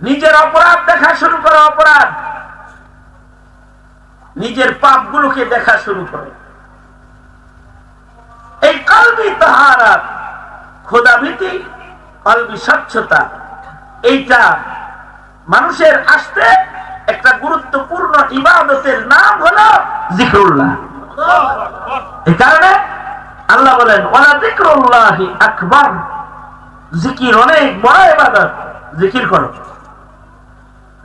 নিজের অপরাধ দেখা শুরু করো, অপরাধ। নিজের পাপগুলোকে দেখা শুরু করে। এই কলবি তাহারা, খোদাভীতি, কলবি স্বচ্ছতা, এইটা মানুষের আসতে একটা গুরুত্বপূর্ণ ইবাদতের নাম হলো জিক্রুল্লাহ। এই কারণে আল্লাহ বলেন ওলা জিক্রুল্লাহি আকবার। জিকির অনেক বড় ইবাদত। জিকির করো।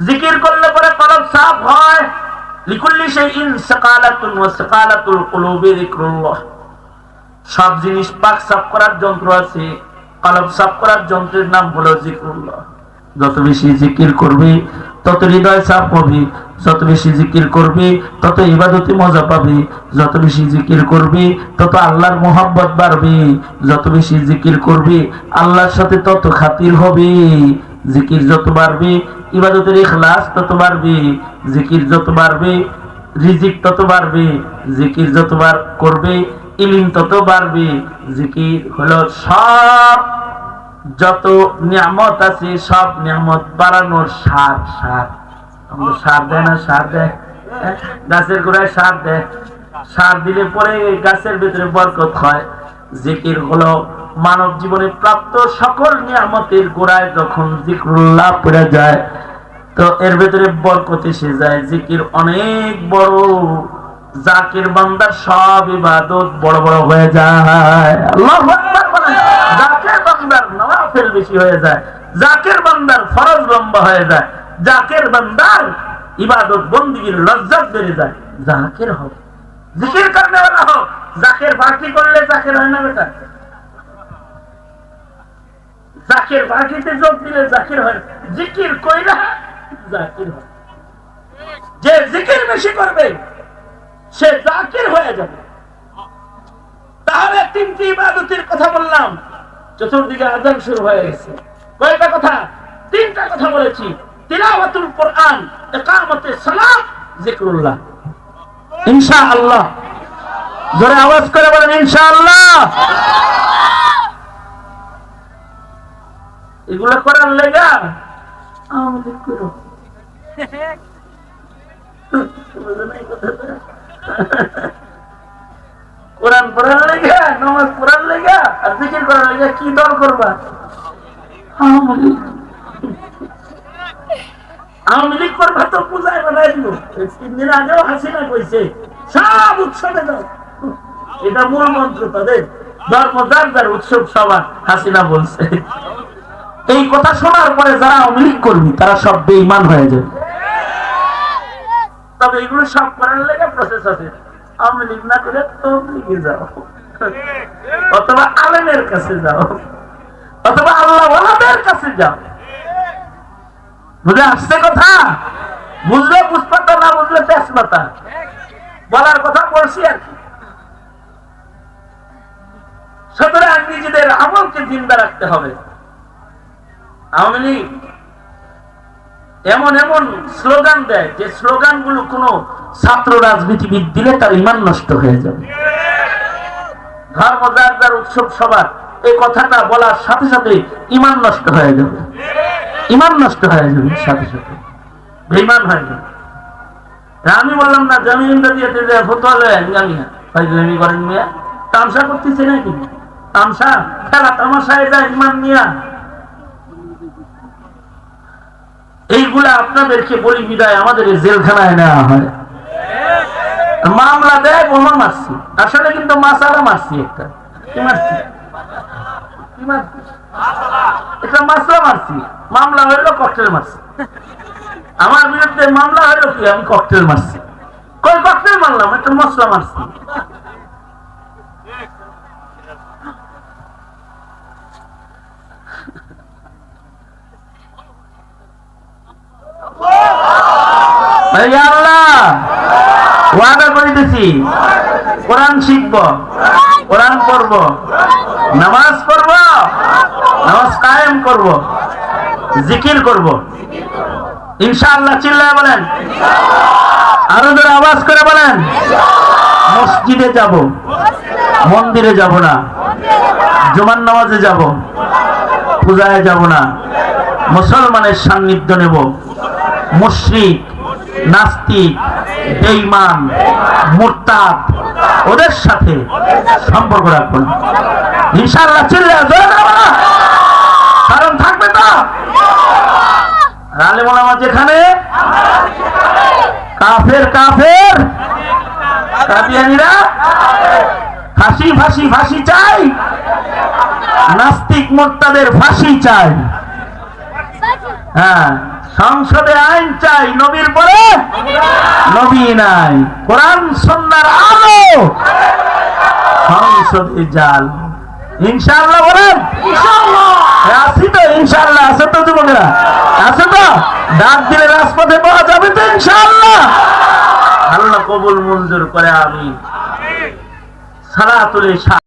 জিকির করলে পরে কলব সাফ হয়। সব জিনিস পাক সাফ করার যন্ত্র আছে। কলব সাফ করার যন্ত্রের নাম হলো যত বেশি জিকির করবি, তত হৃদয় সাফ যত বেশি জিকির তত ইবাদতে মজা পাবি। যত বেশি জিকির করবি, তত আল্লাহর মোহাব্বত বাড়বে। যত বেশি জিকির করবি, আল্লাহর সাথে তত খাতির হবে। জিকির যত বাড়বে ইবাদতের ইখলাস তত বাড়বে জিকির যত বাড়বে, রিজিক তত বাড়বে, জিকির যতবার করবে, ইলিম তত বাড়বে, জিকির হলো সব, যত নিয়ামত আছে, সব নিয়ামত বাড়ানোর সার সার। সার দেয় না, সার দেয়? গাছের গোড়ায় সার দেয়। সার দিলে পরে গাছের ভিতরে বরকত হয়। জিকির হলো মানব জীবনে প্রাপ্ত সকল নিয়ামতের গোড়ায় যখন জিক্রুল্লাহ পড়ে যায় তো এর ভেতরে বরকত এসে যায়, জিকির অনেক বড়। জাকির বান্দার সব ইবাদত বড় বড় হয়ে যায়। বান্দার ফরজ লম্বা হয়ে যায় বান্দার ইবাদত লজ্জত বেড়ে যায়। জাকের হোক জিকির করনে वाला হোক, জাকের বাকি করলে জাকের হয় না বেটা। জাকের বাকিতে যোগ দিলে জাকির হয়। জিকির কইরা যে জিকির বেশি করবে, সে জাকির হয়ে যাবে। তাহলে তিনটি ইবাদতের কথা বললাম, চতুর্দিকে আজান শুরু হয়ে গেছে। কয়টা কথা? তিনটা কথা বলেছি। তিলাওয়াতুল কোরআন ইকামতে সালাত জিকরুল্লাহ ইনশাআল্লাহ। জোরে আওয়াজ করে বলেন, ইনশাআল্লাহ। এগুলো করার লেগা? আমাদের করো? কোরআন পড়ার পড়ার আর করার কি দল করবা? আওয়ামী লীগ। করবা তো পূজায় বানাই দিব। তিন দিন আগেও হাসিনা কইছে, সব উৎসবে দাও এটা মূল মন্ত্র তাদের ধর্ম যার যার উৎসব, সবার হাসিনা বলছে। এই কথা শোনার পরে যারা আওয়ামী লীগ করবি তারা সব বেঈমান হয়ে যাবে তবে এগুলো সব করার লেগে প্রসেস আছে। আওয়ামী না করে তবলিগে যাও। অথবা আলেমের কাছে যাও। অথবা আল্লাহ ওয়ালাদের কাছে যাও। বুঝে আসছে কথা? বুঝলে পুষ্পাতা না বুঝলে তেজপাতা। বলার কথা বলছি আর কি। সুতরাং নিজেদের আমলকে জিন্দা রাখতে হবে। আওয়ামী এমন এমন স্লোগান দেয়, যে স্লোগানগুলো কোন ছাত্র রাজনীতিবিদ দিলে তার ইমান নষ্ট হয়ে যাবে। ধর্ম যার উৎসব সবার, এই কথাটা বলার সাথে সাথে ইমান নষ্ট হয়ে যাবে। ইমান নষ্ট হয়ে যাবে সাথে সাথে। বেইমান হয়ে যাবে। আমি বললাম, না, জমিন দিয়ে ফতোয়া লয় জামিয়া করেন মিয়া, তামসা করতেছে নাকি? তামসা, খেলা তামাশায় যায় ইমান মিয়া এইগুলা আপনাদেরকে বলি বিদায়, আমাদের জেলখানায় নেওয়া হয়। মামলা দেয়, বোমা মারছি। আসলে কিন্তু মাসালা মারছি একটা। কি কি মারছি? একটা মাসলা মারছি। মামলা হইল ককটেল মারছি। আমার বিরুদ্ধে মামলা হইল কি? আমি ককটেল মারছি। কই ককটেল মারলাম? একটা মশলা মারছি। আল্লাহ। করিতেছি। নামাজ নামাজ কায়েম জিকির ইনশাআল্লাহ চিল্লায় বলেন। আরও ধরে আওয়াজ করে বলেন। মসজিদে যাব, মন্দিরে যাব না। জুমার নামাজে যাব, পূজায় যাব না। মুসলমানের সান্নিধ্য নেব। মুশরিক নাস্তিক, বেঈমান, মুরতাদ, ওদের সাথে সম্পর্ক রাখব না ইনশাআল্লাহ চিল্লা। কারণ থাকবে তো। আলেম ওলামা যেখানে, কাফের কাফের। কাদিয়ানিরা ফাঁসি ফাঁসি ফাঁসি চাই। নাস্তিক, মোর্তাদের ফাঁসি চাই। হ্যাঁ। সংসদে আইন চাই নবীর পরে? নবী নাই। কোরআন সন্ন্যার আলো। সংসদে জাল। ইনশাআল্লাহ বলেন? আছি তো ইনশাআল্লাহ। আছে তো যুবকেরা? আছে তো? ডাক দিলে রাজপথে পাওয়া যাবে তো ইনশাআল্লাহ। আল্লাহ কবুল মঞ্জুর করে আমি সালাতুল ইশা